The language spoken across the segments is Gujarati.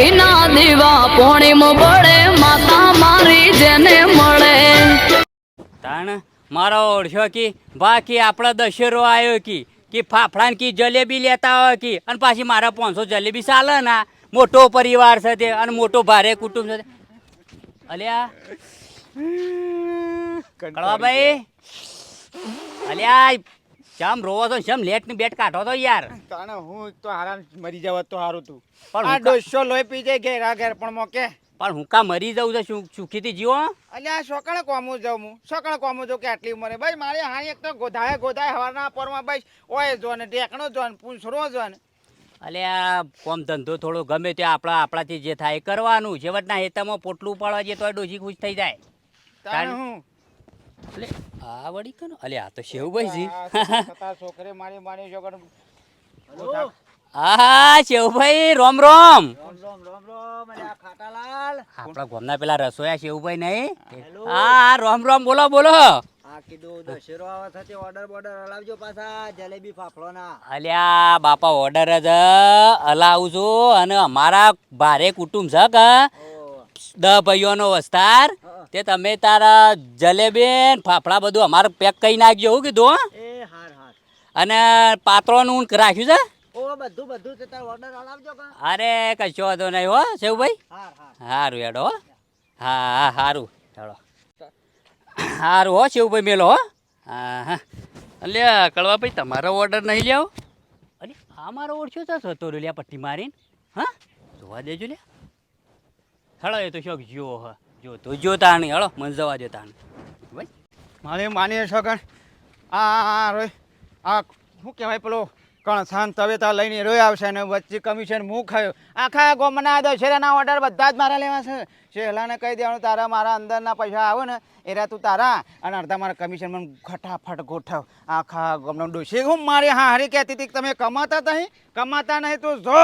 ઘીના દીવા પોણીમ પડે માતા મારી જેને મળે. તાણ મારો ઓળખ્યો કી બાકી આપણો દશેરો આવ્યો કી કે ફાફડાન કી જલેબી લેતા હોય કી અને પાછી મારા પાંચસો જલેબી ચાલે ના મોટો પરિવાર છે તે અને મોટો ભારે કુટુંબ છે. અલ્યા. કળવાભાઈ અલ્યા ચમ રોવો તો ચમ લેટની બેટ કાઢો તો યાર? તાણે હું તો હારામ મરી જવા તો હારું તું. પણ આ ડોસો લોહી પી જાય ઘેરા ઘેર પણ મોકે પણ હું કા મરી જવું છે? શું સુખીથી જીવો? અલ્યા સોકણે કોમું જાઉં હું? સોકણે કોમું જાઉં કે આટલી ઉંમરે. ભાઈ મારે હા એક તો ગોધાય ગોધાય હવારના પરમાં ભાઈ. ઓય જો ને ઢેકણો જો ને પૂંછરો જો ને. અલ્યા કોમ ધંધો થોડો ગમે તે આપણા આપણાથી જે થાય એ કરવાનું. છેવટના હેતામાં પોટલું પાડવા જે તો ડોસી ખુશ થઈ જાય. તાણે હું? અલે આ વળી કનો? અલે આ તો શેવભાઈ આ છોકરે મારી મારી છોકરે હા શેવભાઈ રોમ રોમ. રોમ રોમ રોમ રોમ અલ્યા ખાટાલાલ. આપણા ગોમના પેલા રસોયા શેવભાઈ નહીં? હા રોમ રોમ બોલો બોલો. આ કીધું દશેરો આવે સાથે ઓર્ડર બોર્ડર હલાવજો પાછા જલેબી ફાફડો ના અલ્યા બાપા ઓર્ડર જ હલાવું છું અને અમારા ભારે કુટુંબ છે કે. દસ ભાઈઓનો વસ્તાર. તે તમે તારા જલેબેન ફાફડા બધું અમારે પેક કરી નાખજો એવું કીધું અને પાત્રોનું રાખ્યું છે? અરે કશો વાંધો નહીં હો શેવભાઈ સારું હેડો હો. હા હા સારું હેડો. સારું હો શેવભાઈ મેલો હો. હા હા અલ્યા કળવાભાઈ તમારો ઓર્ડર નહીં લેવો અરે આ મારો ઓળખ્યો છે હતો લ્યા પટ્ટી મારીને. હા? જોવા દેજો લ્યા. હેડો એ તો શોખ જો હ. જો તો જો તાણી હળો, મને જવા દે તાણી. ભાઈ, મારે માની છોકણ આ રોય, આ શું કહેવાય પેલો કણસાન તવેતા લઈને રોય આવશે ને વચ્ચે કમિશન હું ખાયો આખા ગોમના દશેરાના ઓર્ડર બધા જ મારા લેવા છે. શેલાને કહી દેવાનું, તારા મારા અંદરના પૈસા આવે ને, એરા તું તારા અને અડધા મારા કમિશન મને ફટાફટ ગોઠવ. આખા ગોમનો ડોસી હું મારી હા હારી કહેતી હતી તમે કમાતા નહીં કમાતા નહીં તો જો!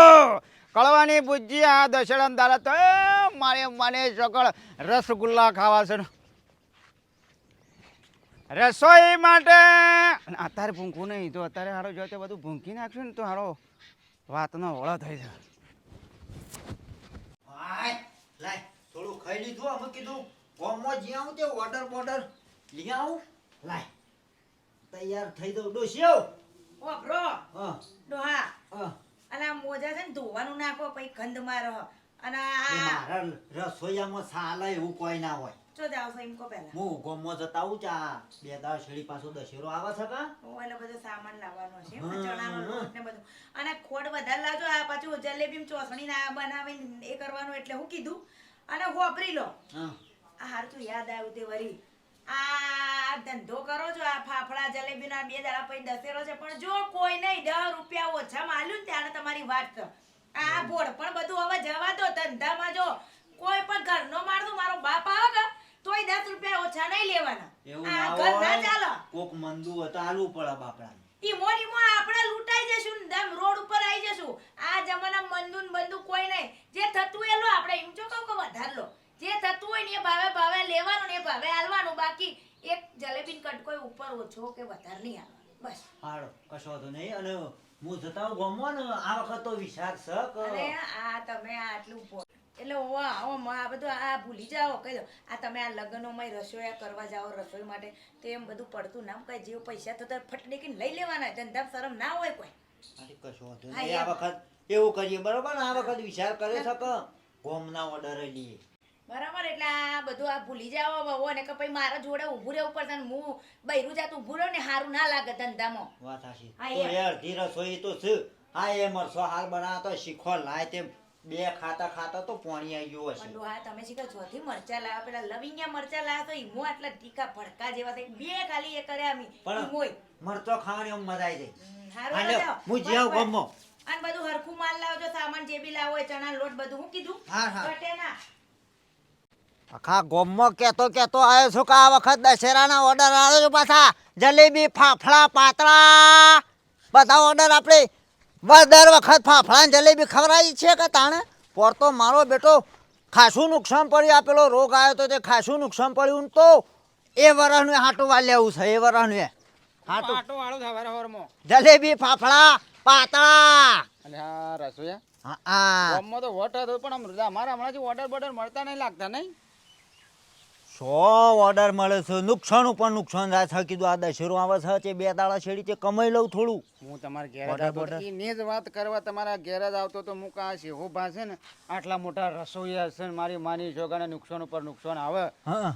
કળવાની બુજ્જી આ દશેરા દારા તો મારે મને સકળ રસગુલ્લા ખાવા છે રસોઈ માટે અત્યારે ભૂંકવું નહીં તો અત્યારે હારો જો તે બધું ભૂંકી નાખશું ને તો હારો વાતનો ઓળો થઈ જાય. લાય થોડું ખાઈ લીધું અમે કીધું ગોમમાં જી આવું તે ઓર્ડર બોર્ડર લઈ આવું. લાય તૈયાર થઈ દઉં હા. ડોહા. હા. અને આ મોજા છે ને ધોવાનું નાખો પછી ગંધમાં રહો. અને આ મારા રસોઈયામાં સાલા એવું કોઈ ના હોય. ચો જાવ છો એમ કહો પહેલા. હું ગોમમાં જતા આવું ચા બે દાળ શેરી પાછો દશેરો આવે છે કા? એટલે બધો સામાન લાવવાનો છે ચણાનો લોટ ને બધું. અને ખોડ વધારે લાવજો આ પાછું જલેબી ચોસણી ના બનાવીને એ કરવાનું એટલે હું કીધું. અને વાપરી લો. હા. આ હાર તો યાદ આવ્યું તે વરી. આ ધંધો કરો છો આ ફાફડા જલેબી ના બે દાડા પછી દશેરો છે પણ જો કોઈ નહીં દસ રૂપિયા ઓછા માલ્યું ને ત્યારે તમારી વાત આ ભોળ પણ બધું હવે જવા દો ધંધામાં જો કોઈ પણ ઘરનો માણસ મારો બાપ આવે કે તોય દસ રૂપિયા ઓછા નહીં લેવાના. આ ઘર ના ચાલો. કોક મંદુ હતા તો પડે બાપડા ઈ ને ઈમો આપણે લૂંટાઈ જશું ને દમ રોડ ઉપર આવી જશું. આ જમાના મંદુ ને બંદુ કોઈ નહીં. જે થતું એ લો આપણે એમ જો કહું કે વધારે લો. જે થતું હોય ને એ ભાવે ભાવે લેવાનું ને એ ભાવે હાલવાનું. બાકી એક જલેબીન કટકો ઉપર ઓછો કે વધારે નહીં હાલવાનો. બસ. હાડો કશો વાંધો નહીં. અને હું જતા આવું ને આ વખત તો વિચાર છે અરે આ તમે આટલું એટલે ઓવા આવો આ બધું આ ભૂલી જાઓ કહી દો. આ તમે આ લગ્નોમાં રસોયા કરવા જાઓ રસોઈ માટે તો એમ બધું પડતું નામ કઈ જેવો પૈસા થતા ફટડીકીને લઈ લેવાના ધંધા શરમ ના હોય કોઈ. અરે કશો વાંધો નહીં. આ વખત એવું કરીએ બરોબર? આ વખત વિચાર કરે છે કે ગોમના ઓર્ડર લઈએ. બરાબર એટલે આ બધું આ ભૂલી જાવ બહુ ને કે પછી મારા જોડે ઊભું રહેવું પડશે ને હું બૈરું જાત ઊભું રહ્યો ને સારું ના લાગે ધંધામાં. વાત હાશી તો એ અડધી રસોઈ તો છે. હા એ મરસો હાલ બનાવતો શીખો લાય તેમ. બે ખાતા ખાતા તો પોણી આવી ગયું હશે. હા તમે શીખો ચોથી મરચા લાવ્યા પેલા લવિંગિયા મરચા લાવ્યા તો ઈમો આટલા ટીકા ભડકા જેવા થઈ બે ખાલી એ કર્યા મી પણ. મરચો ખાવાની આમ મજા આવી જાય. હું જ્યાં. ગમો. અને બધું હરખું માલ લાવજો સામાન જે બી લાવો ચણા લોટ બધું હું કીધું? હા, હા. આખા ગોમમાં કહેતો કહેતો આવ્યો છું કે આ વખત દશેરાના ઓર્ડર આવ્યો છું પાછા. જલેબી ફાફડા પાતળા. બધા ઓર્ડર આપણે. દર વખત ફાફડા જલેબી ખવડાવી છે કે તાણે? પોરતો મારો બેટો ખાસું નુકસાન પડ્યું. આ પેલો રોગ આવ્યો તો તે ખાસું નુકસાન પડ્યું ને તો એ વરસનું હાટું વાલ્યાવું લેવું છે એ વરસનું હાટું. આટો વાળો જલેબી ફાફડા પાતળા. રસોઈયા હા આ ગામમાં તો વોટ હતો પણ આમ અમારા હમણાંથી ઓર્ડર બોર્ડર મળતા નહીં લાગતા નહીં? સો ઓર્ડર મળે છે. નુકસાન ઉપર નુકસાન થાય. છે કીધું આ દશેરો આવે છે તે બે દાડા છેડી તે કમાઈ લઉં થોડું. હું તમારા ગેરેજ આવતો બોર્ડર. જ વાત કરવા તમારા ગેરેજ આવતો તો હું કાં છે હું પાસે ને આટલા મોટા રસોઈયા છે ને મારી માની જોગાને નુકસાન ઉપર નુકસાન આવે. હા.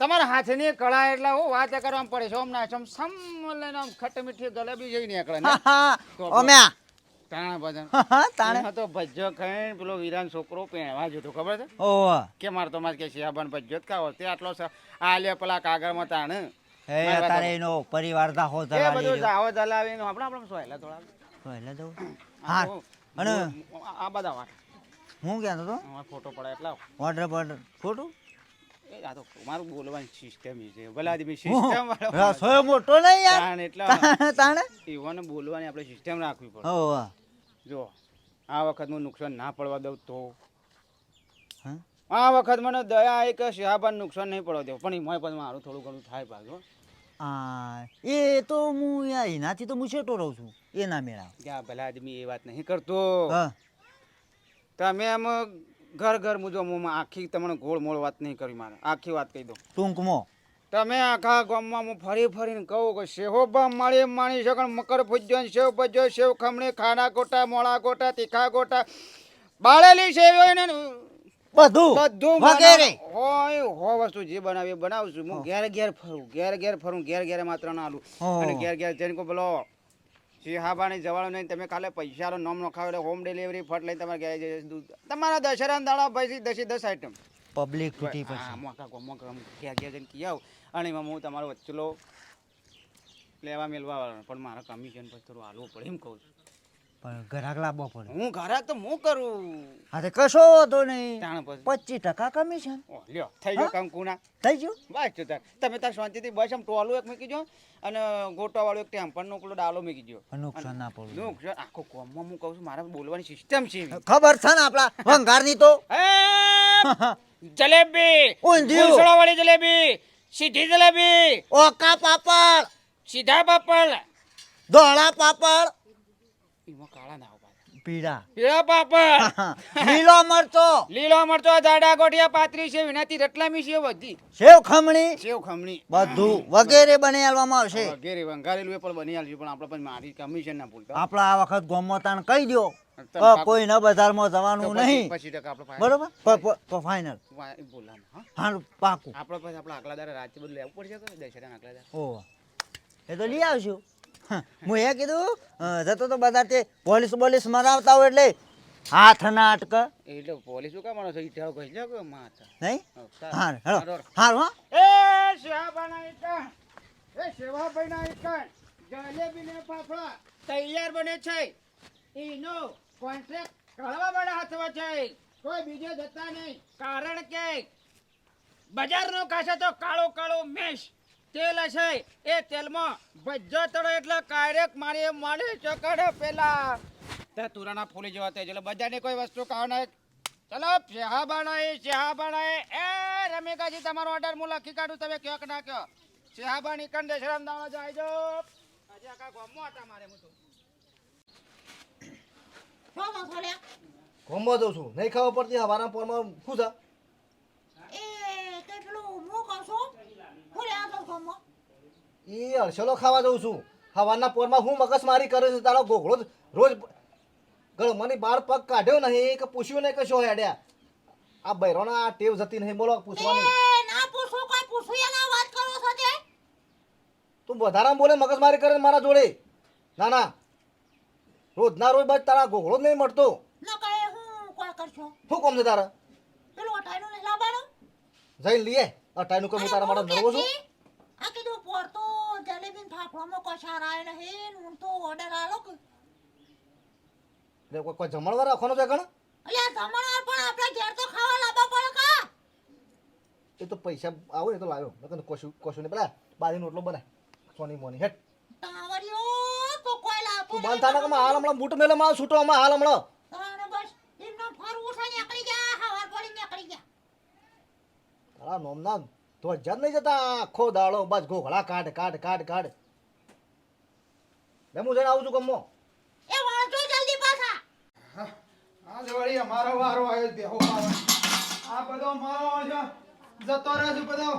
તમારા હાથની કળા એટલે હું વાત કરવામાં પડે છે ઓમ ના સમ સમ લઈને આમ ખટ મીઠી ગલેબી જઈ નીકળે ને. ઓમ્યા. તાણા બધા તાણે. તો ભજ્જો ખાઈને પેલો વીરાન છોકરો પહેણવા જતો ખબર છે? ઓવા કે મારે તો મારે કે શિયાબાન ભજ્જો જ ખાવો તે આટલો આ લે પેલા કાગળમાં તાણ. હે તારે એનો પરિવાર દાહો એ બધું રહ્યો. જાવો આપણે આપણે સોયલા થોડા હા અને આ- બધા વાત હું કહેતો તો ફોટો પડે એટલા ઓર્ડર બોર્ડર ખોટું એ આ તો મારું બોલવાની સિસ્ટમ છે. ભલા આદમી સિસ્ટમ રસોઈ મોટો નહીં યાર? એટલે તાણે એવાને બોલવાની આપણે સિસ્ટમ રાખવી પડે. ઓવા જો આ વખત હું નુકસાન ના પડવા દઉં તો? આ વખત મને દયા આવી કે શિહાબાન નુકસાન નહીં પડવા દઉં પણ એમાં પણ મારું થોડું ઘણું થાય પાછું આ એ તો હું એનાથી તો હું છેટો રહું છું એના મેળા. ભલા આદમી એ વાત નહીં કરતો. તમે એમ ઘર ઘર મુજો મોમાં. આખી તમને ગોળ મોળ વાત નહીં કરી મારે. આખી વાત કહી દઉં. ટૂંકમાં તમે આખા ગામમાં હું ફરી ફરીને કહું કે સેહોબા માળી માણી શકણ મકર ભુજ્યો સેવ ભજ્યો સેવ ખમણી ખાના ગોટા મોળા ગોટા તીખા ગોટા બાળેલી સેવ ને બધું? બધું વગેરે? હોય હો વસ્તુ જે બનાવી એ બનાવશું. હું ઘેર ઘેર ફરું ઘેર ઘેર ફરું ઘેર ઘેર માત્ર ના આલું અને ઘેર ઘેર જઈને કહું બોલો સિંહાબાની જવાનું નહીં. તમે ખાલી પૈસાનો નામ નખાવો એટલે હોમ ડિલિવરી ફટ લઈને તમારે ઘેર જઈ દૂધ તમારા દશેરા દાડા પછી દસે દસ આઈટમ પબ્લિક તૂટી હું આખા ગામમાં ગામ ઘેર ઘેર જઈને કી અને એમાં હું તમારો વચ્ચલો લેવા મેળવા વાળો પણ મારા કમિશન પછી થોડું હાલવું પડે એમ કહું છું. પણ ઘરાક લાવવો પડે. હું ઘરે તો હું કરું? હા તે કશો વાંધો નહીં. પચીસ ટકા કમિશન ઓ, લ્યો થઈ ગયો કામ કુના. થઈ ગયું? બસ તો તમે તાર શાંતિથી બસ આમ ટોલું એક મૂકી જો અને ગોટાવાળું એક ટેમ્પરનો પેલો ડાલો મૂકી દો. નુકસાન ના પડે. નુકસાન? આખો કોમમાં હું કહું છું મારા બોલવાની સિસ્ટમ છે ખબર છે ને આપણા વંગારની તો? જલેબી! ઊંધિયું. ફૂલસોડાવાળી જલેબી! સીધી જલેબી! ઓકા પાપડ. સીધા પાપડ. ધોળા પાપડ. એમાં કાળા ના પાછા પીળા. પીળા પાપડ લીલો મરચો. લીલો મરચો જાડા ગોઠિયા પાતરી છે વિનાથી રટલામી છે બધી. સેવ ખમણી. સેવ ખમણી. બધું. વગેરે બની આલવામાં આવશે. વગેરે વંગારેલું પણ બની આલશું પણ આપણે પણ મારી કમિશન ના ભૂલતા. આપણા આ વખત ગોમમાં કહી દો કોઈ ના બજારમાં જવાનું નહીં. બરોબર? વા- હા. પાકું. આપણે આપણે આગલા દાડે રાતે બધું લેવું પડશે દશેરા આગલા દાડે? ઓ એ તો લઈ આવશું હા, હું એ કીધું જતો તો બધા તે પોલીસ બોલીસ મરાવતા હોય એટલે હાથ ના અટક એટલે પોલીસ શું કામ છે ઈટાળો કહી લે કે માતા નહીં? હો, હા હેલો. હા હારું હા. એ શેવાબાના એકણ એ શેવાભાઈના એકણ જલેબી ને ફાફડા. તૈયાર બને છે. એનો કોન્ટ્રાક્ટ કાઢવા વાળા હાથમાં છે. કોઈ બીજો જતા નહીં. કારણ કે બજારનો કાશે તો કાળો કાળો મેશ. તેલ હશે. એ તેલમાં ભજ્જો તળો એટલે કાયરેક મારી માળી ચકડે પેલા. તે તુરાના ફૂલી જેવા તે એટલે બજારની કોઈ વસ્તુ નહીં ચલો શેહા બનાય શેહા બનાય એ રમેકાજી તમારો ઓર્ડર હું લખી કાઢું તમે કયો કે ના કયો શેહા બાની કંડે શરમ દાવા જાય જો. આજે આખા ગોમો હતા મારે હું તો. ગોમો દઉં છું. નહીં ખાવા પડતી હવાના પોરમાં શું છે એ અરસેલો ખાવા જઉં છું. હવાના પોરમાં હું મગજમારી કરે છે તારો ગોગળો રોજ ગળમાની બાર પગ કાઢ્યો નહીં કે પૂછ્યું નહીં કશો હેડ્યા. આ બૈરોના આ ટેવ જતી નહીં બોલો પૂછવાની. તું? વધારામાં બોલે મગજમારી કરે મારા જોડે. ના ના. રોજ ના રોજ બસ તારા ગોગળો જ નહીં મળતો. શું કોમ છે તારા? જઈને લઈએ અટાઈનું કે હું તારા માટે નરવો છું. આ કીધું પોરતો જલેબી ને ફાફડામાં કશાર આયો નહીં હું તો ઓર્ડર આલો કે. કોઈ કોઈ જમણવાર રાખવાનો છે કણ અલ્યા જમણવાર પણ આપણે ઘેર તો ખાવા લાવવા પડે કા? એ તો પૈસા આવો ને તો લાવ્યો. નકર કશું કશું ને પેલા બાજરીનો રોટલો બનાય. સોની મોની હેટ તાવરિયો તો કોઈ લાવતો તું બંધ ના કે હાલ હમણાં બૂટ મેલે માં છૂટો આમાં હાલ હમણાં. તાણે બસ એમનો ફરવું છે નીકળી ગયા હવાર પડી નીકળી ગયા. તારા નોમ ના તો જન નહીં જતા. આખો દાડો બસ ઘોઘળા કાઢ કાઢ કાઢ કાઢ. લે હું જઈને આવું છું ગમો. એ વાંચો જલ્દી પાછા. આ વળી અમારો વારો આવ્યો બેહો પાવાનો. આ બધો મારો છે જતો રહે છે બધો.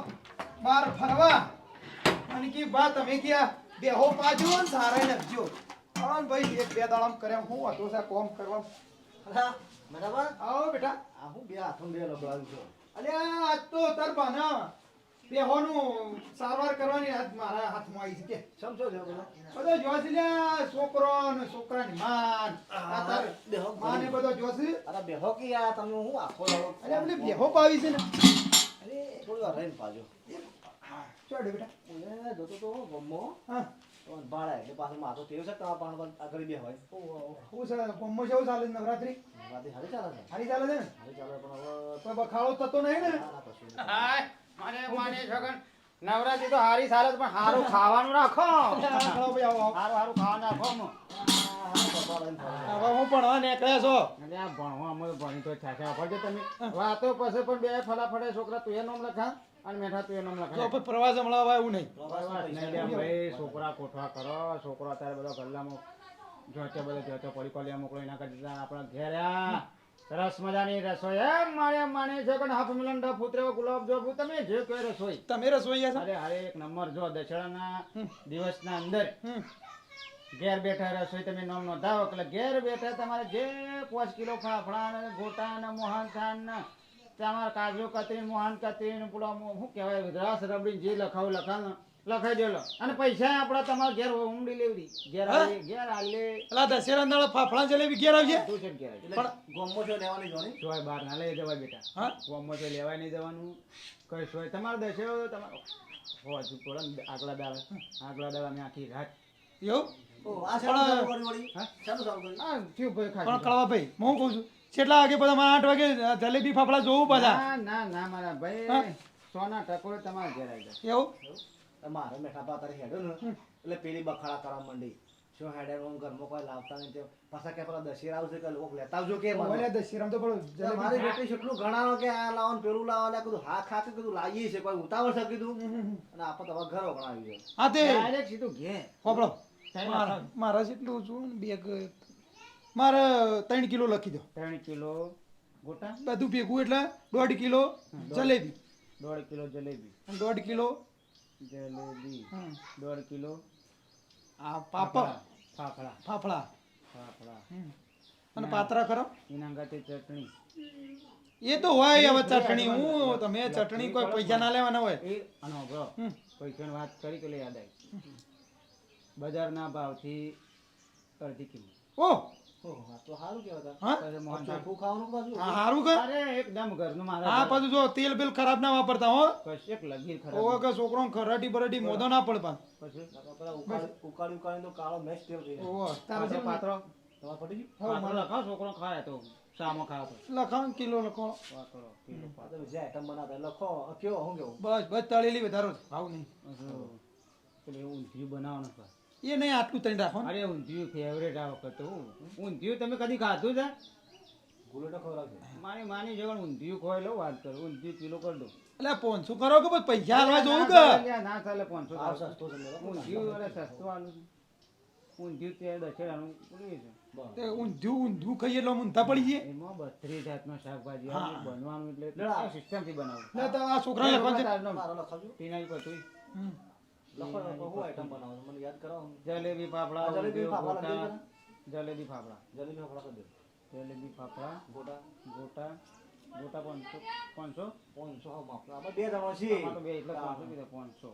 બાર ફરવા. અને કી બા તમે ક્યાં? બેહો પાજો ને સારા લખજો. આવો ને ભાઈ એક બે દાડામ કરે હું હતો છે કોમ કરવા. અલા, બરાબર? આવો બેટા. આ હું બે હાથમાં બે લગાવ્યું છું. અલ્યા આજ તો તાર બાના. બેહોનું સારવાર કરવાની આજ મારા હાથમાં આવી છે. કે સમજો છો બધા? બધો જોશ લ્યા છોકરો ને છોકરાની માન. આ તાર બેહો માને બધો જોશ? અરે બેહો કે યાર તમે હું આખો દાડો? અરે આપણે બેહો પાવી છે ને. અરે થોડી વાર રહીને પાજો ચોડે બેટા. એ જોતો તો ગમો હા. ભાડા એટલે પાછું માથો તેવું છે તમારા પાણ પર આગળ બે હોય. હું છે કોમ્બો છે ચાલે છે નવરાત્રી? રાતે હારી ચાલે છે? હારી ચાલે છે ને? હારી ચાલે પણ હવે બખાડો થતો નહીં ને. ના, માને છગન. નવરાત્રી તો હારી ચાલે પણ હારું ખાવાનું રાખો. હારું હારું હું ભણવા નીકળ્યા છો? એટલે આ ભણવા અમે ભણી તો તમે. વાતો પછી પણ બે ફલાફડે છોકરા તું એ લખા અને મેઠા તું એનો નામ તો પ્રવાસ મળવા એવું નહીં. ભાઈ છોકરા કોઠવા કરો છોકરો અત્યારે બધો ગલ્લામાં જોતે બધો જોતે પડી કોલિયા મોકલો એના કરતા આપણા ઘેર્યા સરસ મજાની રસોઈ. એમ મારે માને છે કે હાફ મિલન ડા ફૂતરે ગુલાબ જાંબુ તમે જે કોઈ રસોઈ. તમે રસોઈ અરે અરે એક નંબર જો દશેરાના દિવસના અંદર. ઘેર બેઠા રસોઈ તમે નામ નોંધાવો એટલે ઘેર બેઠા તમારે જે પાંચ કિલો ફાફડા ને ગોટા ને મોહન થાન ને તમારે કાજુ કતરી મોહન કતરી ને પેલો શું કહેવાય રસ રબડી જે લખાવું લખાવ. લખાઈ દેલો. અને પૈસા આપડા તમાર ઘેર હોમ ડિલિવરી ઘેર આવી ઘેર આલે. અલા દશેરા નાળા ફાફડા જલેબી ઘેર આવજે. તું છે ઘેર પણ ગોમો છો લેવાની જોની? જોય બહાર ના લઈ જવાય બેટા. હા? ગોમો છો લેવાય નહીં જવાનું. કઈ સોય તમારે દશેરો તમારો હો પડે ને આગલા દાળ આગલા દાળ મેં આખી રાત એવું? ઓ આ શાનું ચાલુ કર્યું હા? શાનું ચાલુ કર્યું? થયું ભાઈ પણ કળવા ભાઈ હું કહું છું કેટલા વાગે બધા મારા આઠ વાગે જલેબી ફાફડા જોવું બધા? ના ના ના મારા ભાઈ. સોના ટકોરે તમારા ઘેર આવી જાય. એવું? મારે મેઠા પા તારે હેડો ને એટલે પેલી બખાડા કરવા માંડી. શું હેડે હું ઘરમાં કોઈ લાવતા નહીં પાછા કે પેલા દશેરા આવશે કે લોકો લેતા આવજો કે મને. ઓલે દશેરામ તો પણ મારી બેટી એટલું ગણાવો કે આ લાવો ને પેલું લાવો ને કીધું હા ખા કીધું લાવીએ છે કોઈ ઉતાવળ છે કીધું? અને આપણે તમારા ઘર ઓગણાવી ગયો હા તે. ડાયરેક્ટ સીધું ઘે ત્રણ મારા જેટલું છું બેગ મારે ત્રણ કિલો લખી દો. ત્રણ કિલો ગોટા? બધું ભેગું એટલે દોઢ કિલો જલેબી. દોઢ કિલો જલેબી. અને દોઢ કિલો જલેબી દોઢ કિલો. આ પાપડ. ફાફડા. ફાફડા. ફાફડા. અને પાત્રા કરો. એના ગાતે ચટણી. એ તો હોય હવે ચટણી હું તમે ચટણી કોઈ પૈસા ના લેવાના હોય. એ અને બ્રો. પૈસાની વાત કરી કે યાદ આવી. બજારના ભાવથી અડધી કિલો. ઓહ તેલ બેલ ખરાબ ના વાપરતા હો. છોકરો ખરાટી બરાટી મોદો ના પડે પાછ. પછી નકર પેલા ઉકાળી ઉકાળી ઉકાળીને તો કાળો મેચ તેલ થઈ જાય ઓવે પાત્રો પાત્રો તમારે પટી ગયું? પાત્રો લખાવ છોકરો ખાય તો સામો ખાય તો લખાણ કિલો લખો. પાત્રો કિલો. જે આઈટમ બનાવતા લખો. કેવો હું કેવું? બસ બસ તળેલી વધારો ખાવ ભાવ નહીં એવું બનાવવાનું છે. એ નહીં આટલું તળી રાખો અરે ઊંધિયું ફેવરેટ આ વખત ઊંધિયું તમે કદી ખાધું છે? ગુલેટો ખવડાવજો. મારી માની જગણ ઊંધિયું ખોઈ લો વાત કરું. ઊંધિયું કિલો કરી દો એટલે પોનસો કરો કે પૈસા હાલવા જોઉં કે? ના ચાલે પોનસો સસ્તો ઊંધિયું અરે સસ્તું આલું ઊંધિયું તે દશેરાનું પૂરી છે. તે ઊંધું ઊંધું ખાઈએ એટલે ઊંધા પડી જઈએ. એમાં બત્રીસ જાતનું શાકભાજી બનવાનું એટલે સિસ્ટમથી બનાવું. એટલે તો આ છોકરા છે. ટીના મને યાદ કરાવો જલેબી ફાફડા જલેબી ફાફડા જલેબી ફાફડા. જલેબી ફાફડા કરી દો જલેબી ફાફડા ગોટા. ગોટા ગોટા પાંચસો પાંચસો. પાંચસો હા આપણે બે જણો છીએ. તો બે એટલે પાંચસો કીધા પાંચસો.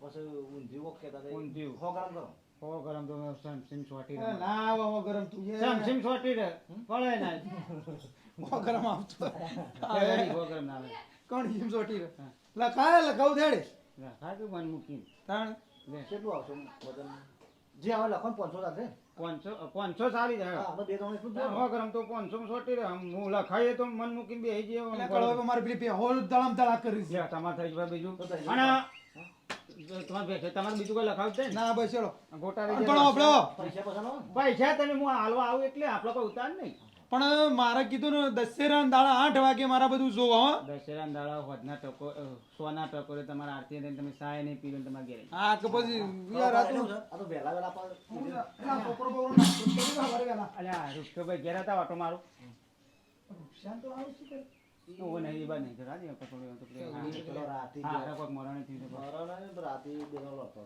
પછી ઊંધિયું ઊંધિયું. હો ગરમ કરો. હો ગરમ તો સેમસિમ સોટી એ ના આવે ગરમ તું. સમસીમ સોટી રે. પડે ના. હો ગરમ આવતો. હો ગરમ ના આવે. કોણ હિમ ચોટી રે? લખાય લખાવ દેડે રાખા મન મૂકીને. તાણ? કેટલું આવશે વજન જે આવે લખો પાંચસો થશે પાંચસો પાંચસો સારી જાય આપણે બે જણો એટલું જ હો ગરમ તો પાંચસો સોટી રે હું લખાઈએ તો મન મૂકીને બેસી જઈએ મારે પેલી હોલ દળામ દળા કરી છે. તમારે થઈ ગયું બીજું. અને તમારે બેસે તમારે બીજું કોઈ લખાવ છે ના? બસ ચલો ગોટા રહી જાય. પૈસા પૈસા નો પૈસા તમે હું હાલવા આવું એટલે આપણે કોઈ ઉતાર નહીં. પણ મારે કીધું ને દશેરા દાડા આઠ વાગે મારા બધું જોવો હો. દશેરા દાડા હોદના ટકો સોના ટકોરે તમારે આરતી દઈને તમે સાય નહીં પીવે ને તમારે ઘેરે. હા કે પછી યાર આ તો આ તો વેલા વેલા પર કોપરો કે ના. અલ્યા રૂપભાઈ ઘેર હતા ઓટો મારું. હું નહીં બા નહીં કરા દે કટોળી તો પેલો હા, પેલો રાતી હા મરણે તો રાતે બેનો લડતો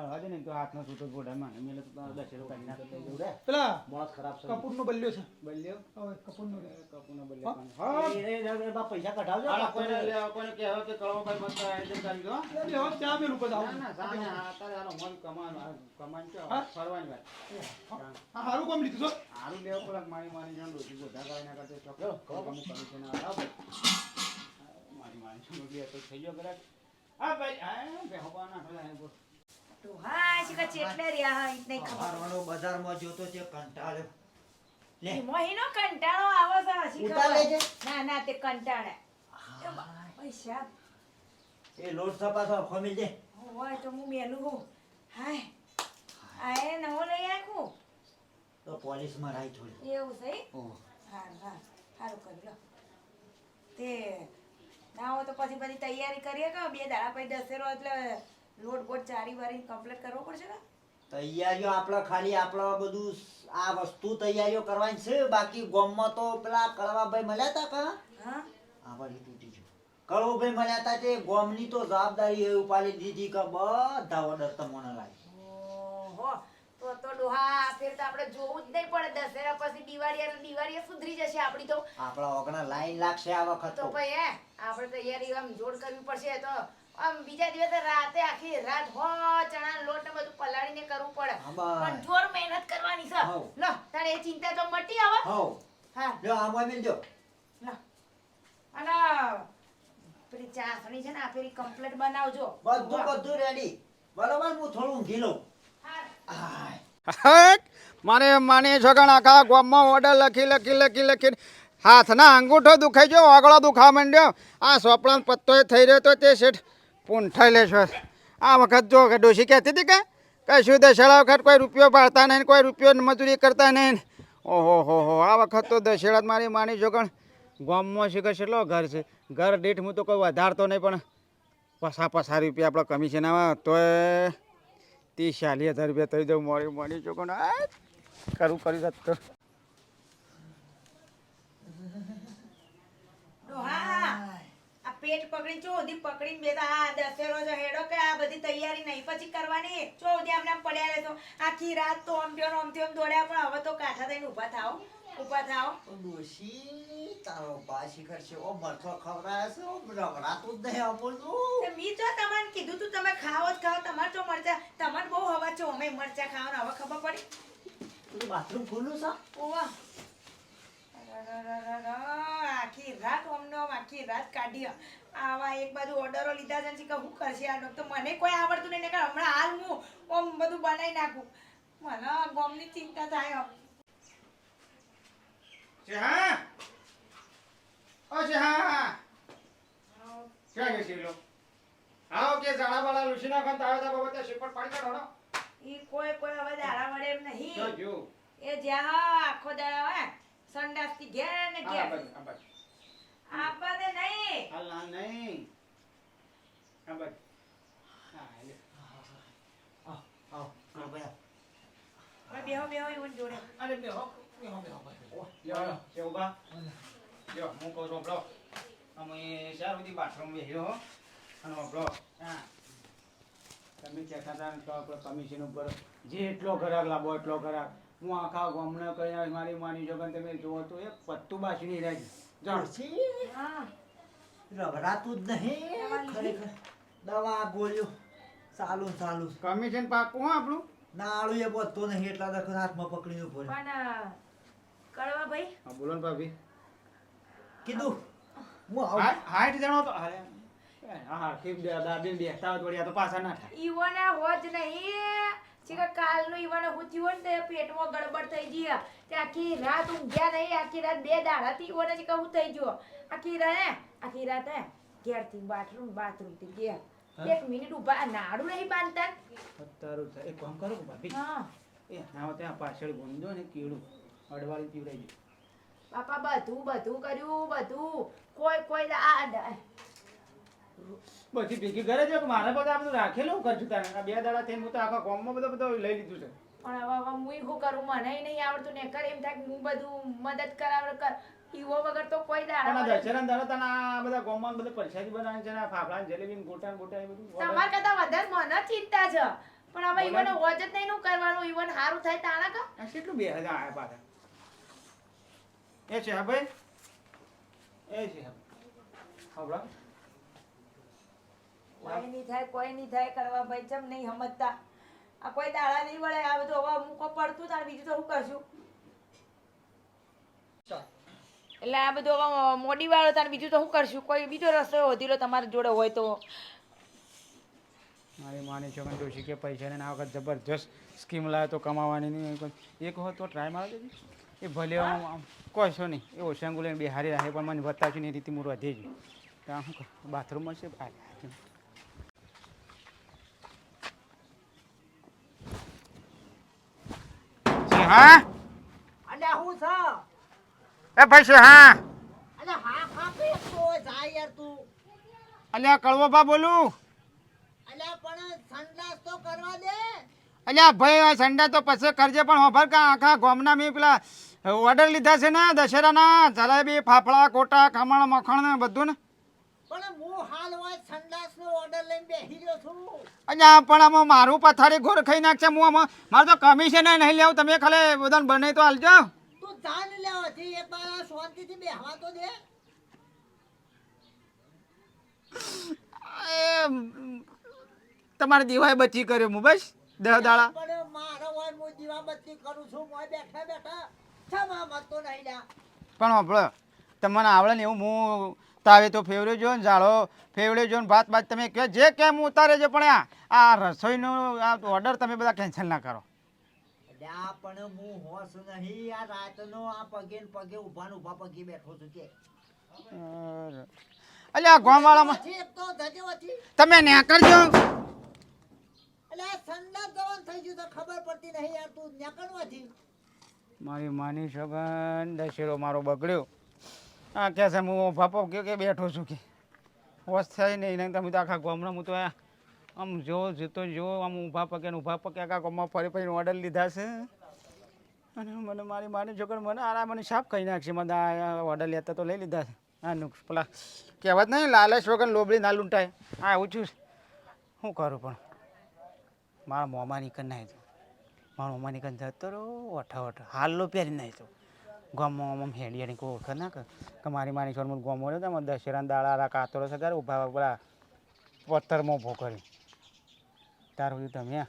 હવા દે ને તો હાથનો છૂટો ગોડા માં તો દશેરો કરી નાખે રે, પેલા મોત ખરાબ છે. કપૂરનો બલ્યો છે. બલ્યો? હવે કપૂરનો રે. કપૂનો બલ્યો પણ. એ, બા પૈસા કઢાવજો. હાલો, કોઈને લે- કોઈને કહેવો કે કળવાભાઈ મસ્ત આયોજન કરી દો. લે, લે, ચા મેલું પછી ના ના સામે અત્યારે હાલો મન કમાન કમાન છે ફરવાની વાત. હા. હારું કામ લીધું છો હારું લેવો પડે મારી મારી જાણ ગોધા કમિશન આવે તો થઈ ગયો કદાચ. આ ભાઈ આ બે હોવા ના થલા બોલ. ડોહા શીખા ચેટલે રહ્યા હા નહીં ખબર. મારવાનો બજારમાં જોતો છે કંટાળ્યો. લે. મોહીનો કંટાળો આવે છે હસી ઉતાર. લેજે. ના ના તે કંટાળે. પૈસા એ લોટ સપાસો ખમી દે. હોય તો હું મેલું હું હાય. આ એ નવો લઈ આખું. તો પોલીસમાં રાઈ થોડી. એવું છે. હારું હા સારું કરી લો. તે ના હોય તો પછી બધી તૈયારી કરીએ કે બે દાડા પછી દસેરો એટલે લોટ બોટ ચારી વારી કમ્પ્લીટ કરવો પડશે ને? તૈયારીઓ આપણે ખાલી આપણે બધું આ વસ્તુ તૈયારીઓ કરવાની છે બાકી ગોમમાં તો પેલા કળવાભાઈ મળ્યા હતા કા? હા. આ વળી તૂટી ગયું કળવાભાઈ મળ્યા હતા તે ગોમની તો જવાબદારી એ ઉપાડી દીધી કે બધા ઓર્ડર તમને લાગી. ઓહો તો તો ડોહા ફેર તો આપણે જોવું જ નહીં પડે. દશેરા પછી દિવાળી એટલે દિવાળી સુધરી જશે આપણી તો. આપણા ઓગણા લાઈન લાગશે આ વખત તો તો. ભાઈ હે આપણે તૈયારી આમ જોડ કરવી પડશે તો આમ બીજા દિવસે રાતે આખી રાત હો ચણા લોટ ને બધું પલાળીને કરવું પડે. પણ જોર મહેનત કરવાની છે. લો તારે એ ચિંતા તો મટી આવે. હો. હા લ્યો આમાં મિલજો લો. અને પેલી ચાસણી છે ને આ પેલી કમ્પ્લીટ બનાવજો. બધું બધું રેડી બરોબર? હું થોડું ઊંઘી લઉં. હા. મને માની છોકણ આખા ગોમમાં ઓર્ડર લખી લખી લખી લખી. હાથના અંગૂઠો દુખાઈ ગયો આગળો દુખા માંડ્યો. આ સોપડાનો પત્તોય થઈ રહ્યો તો તે શેઠ પૂંઠાઈ લેશો આ વખત જો કે ડોશી કહેતી હતી કે કશું દશેરા વખત કોઈ રૂપિયો પાડતા નહીં કોઈ રૂપિયો મજૂરી કરતા નહીં ઓહો, હો હો, આ વખત તો દશેરા મારી માની જોગણ ગામમાં છે કે ઘર છે? ઘર દીઠ હું તો કોઈ વધારતો નહીં પણ પસા પસા રૂપિયા આપણે કમિશન આવે તોય ત્રીસ ચાલીસ હજાર રૂપિયા થઈ જવું મોડી મોડી ચોકો કરું, કરી શકતો ડોહા! પેટ પકડી ચોધી પકડીને બેઠા આ દસે રોજ હેડો કે આ બધી તૈયારી નહીં પછી કરવાની? ચોધી આમને પડ્યા રહેશો. આખી રાત તો આમ થયો આમ થયો દોડ્યા પણ હવે તો કાઠા થઈને ઊભા થાવ ઊભા થાવ ડોશી તારો પાછી કરશે ઓ મરથો ખવડાવે છે. ઓ રગડાતું જ નહીં અમૂલનું તે. મી તો તમને કીધું તું તમે ખાઓ જ ખાઓ તમારે તો મરચા તમારે બહુ હવા છે અમે મરચા ખાવાનું હવે ખબર પડી? બાથરૂમ ખુલ્લું છે? ઓવા. આખી રાત અમને આખી રાત કાઢી. આવા એક બાજુ ઓર્ડરો લીધા છે કે હું કરશે આ તો મને કોઈ આવડતું નહીં. કારણ હમણાં હાલ હું ઓમ બધું બનાવી નાખું. મને ગોમની ચિંતા થાય. હા ઓ હા ક્યાં ગઈ લો આવો કે જાડા બાળા લુસીના ખાન તાવે તા બાબતે શેપટ પાડી કાઢો ઈ કોઈ કોઈ હવે દાડા વડે એમ નહીં. જો એ જ્યાં આખો દાડા હોય સંડાસથી ઘેર ને ઘેર. બાજુ આ બાજુ આપા દે નહીં. હાલ ના નહીં. આ બાજુ હા લે આવ આવ ભાઈ. હવે બેહો બેહો ઈવન જોડે. અરે બેહો બેહો બેહો બેહો યો યો ઊભા? યો હું કહું છું આપણો અમે ચાર બધી બાથરૂમ બેહ્યો હો. અને આપણો હા. તમે કહેતા હતા ને તો આપણે કમિશન ઉપર જેટલો ઘરાક લાવો એટલો ઘરાક હું આખા ગામને કર્યા મારી માની જગન તમે જોવો તો એક પત્તું બાસી નહીં રહે જાણ. હા. જ નહીં. ખરેખર. દવા ગોળ્યો. ચાલુ ચાલુ. કમિશન પાકું હા આપણું. નાળું એ બધું નહીં એટલા દખત હાથમાં પકડીને ઊભો. પણ કડવા ભાઈ? હા બોલો ને ભાભી. કીધું. હું હાઈટ જણો તો. અરે હા હા બે દાદી બેસતા હોય તો પાછા ના થાય. ઈવોના હોજ નહીં. છે કે કાલનું ઈવોને હું હોય ને પેટમાં ગડબડ થઈ ગઈ તે આખી રાત ઊંઘ્યા નહીં આખી રાત બે દાડાથી ઈવોને છે કે હું થઈ ગયો. આખી રાત આખી રાત હે ઘેરથી બાથરૂમ બાથરૂમથી ઘેર. એક મિનિટ ઊભા નાડું નહીં બાંધતા? અત્યારું થાય એક કામ કરો ભાભી. હા. એ નાવ ત્યાં પાછળ ગુંજો ને કીડું. અડવાળી પીવડાવી દે. બાપા બધું બધું કર્યું બધું. કોઈ કોઈ આ બધી ભેગી ઘરે જો મારે બધા બધું રાખેલું કરશું તારે આ બે દાડા થઈને હું તો આખા કોમમાં બધો બધો લઈ લીધું છે. પણ હવે હવે હું શું કરું? મને નહીં આવડતું ને કર એમ થાય કે હું બધું મદદ કરાવ કર. ઈવો વગર તો કોઈ દાડા દશેરા દાડા તને આ બધા ગામમાં બધા પરસાદી બનાવે છે ને ફાફડા જલેબી ને ગોટા બોટા એ બધું તમાર કરતા વધારે મને ચિંતા છે. પણ હવે ઈવન હોજ જ નહીં નું કરવાનું. ઈવન સારું થાય તાણા કા. કેટલું બે હજાર આયા પાછા? એ છે હા ભાઈ. એ છે હા હવડા. કોઈ નહીં થાય, કોઈ નહીં થાય કરવા ભાઈ જેમ નહીં સમજતા. આ કોઈ દાડા નહીં વળે, આ બધું હવે અમુક પડતું તાર બીજું તો હું કરશું? એટલે આ બધું મોડી વાળો તાર બીજું તો હું કરશું? કોઈ બીજો રસ્તો વધીલો તમારી જોડે હોય તો. મારી માની છોકરી ડોશી કે પૈસા ને આ વખત જબરજસ્ત સ્કીમ લાવે તો કમાવાની નહીં એક વખત તો ટ્રાય મારો એ ભલે કશો નહીં, એ ઓછાંગુ લઈને બિહારી રાખે, પણ મને બતાવશું ને એ રીતે હું વધે જ ત્યાં શું બાથરૂમમાં છે હા? અલ્યા હું છે? એ ભાઈ છે હા? અલ્યા હા હા પે તો જાય યાર તું. અલ્યા કળવો બા બોલું? અલ્યા પણ સંડાસ તો કરવા દે. અલ્યા ભાઈ આ સંડા તો પછી કરજે પણ હોભર કા આખા ગોમના મેં પેલા ઓર્ડર લીધા છે ને દશેરાના જલેબી ફાફડા કોટા ખમણ મખણ ને બધું ને. પણ હું હાલ હોય સંડાસ નો ઓર્ડર લઈને બેસી રહ્યો છું. અલ્યા પણ આમાં મારું પથારી ઘોર ખાઈ નાખશે હું આમાં મારે તો કમિશન નહીં લેવું તમે ખાલી બધાને બને તો હાલજો. તું જાન લેવાથી એક વાર શાંતિથી બેહવા તો દે. તમારે દિવાય બચી કર્યો હું બસ દહ દાડા. પણ મારો હોય હું દીવાબત્તી કરું છું મોય બેઠા બેઠા છમા મતો નહીં લ્યા. પણ હોભળો તમને આવડે ને એવું હું તાવે તો ફેવરે જો ને જાળો ફેવરે જો ને ભાત ભાત તમે કહે જે કેમ ઉતારે છે પણ આ આ રસોઈનો આ ઓર્ડર તમે બધા કેન્સલ ના કરો. આ પણ હું હોશ નહીં આ રાતનો આ પગે ને પગે ઊભા ને ઊભા પગે બેઠો છું કે. અલ્યા ગામવાળામાં ધજે વધી તમે ન્યા કરજો. એટલે આ સંડાસ થઈ ગયું તો ખબર પડતી નહીં યાર તું મારી માની સગન દશેરો મારો બગડ્યો. આ કે છે, હું ભાપો ગયો કે બેઠો છું કે. હોશ થાય નહીં નહીં તમે તો આખા ગામડા હું તો આ આમ જો જોતો જો, આમ ઊભા પગે ઊભા પગે આખા ગામમાં ફરી ફરીને ઓર્ડર લીધા છે. અને મને મારી માની છોકર મને આરા મને સાફ કહી નાખશે. મને આ ઓર્ડર લેતા તો લઈ લીધા છે. આ નુકસ પેલા કહેવત નહીં, લાલચ વગર લોબડી ના લૂંટાય. હા ઓછું શું કરું પણ? મારા મોંમાં નીકળ નાખ્યું મારો મોંમાં નીકળ જતો રહો, ઓઠા ઓઠા. હાલો પહેરી નાય ગામમાં આમ હેડી હેડી કોઈ ઓળખ ના કે મારી મારી છોડ મને ગામમાં રહ્યો તો દશેરા દાડા કાતરો સગાર ઊભા પેલા પથ્થરમાં ઊભો કરી. ત્યાર સુધી તમે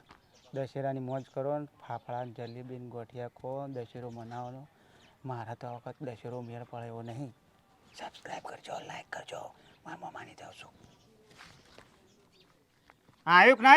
દશેરાની મોજ કરો ને ફાફડા જલેબીને ગોઠિયા ખો, દશેરો મનાવો મારા તો વખત દશેરો મેળ પડે એવો નહીં. સબસ્ક્રાઈબ કરજો લાઈક કરજો. મારા મમ્માની જાઉં છું આવ્યું ના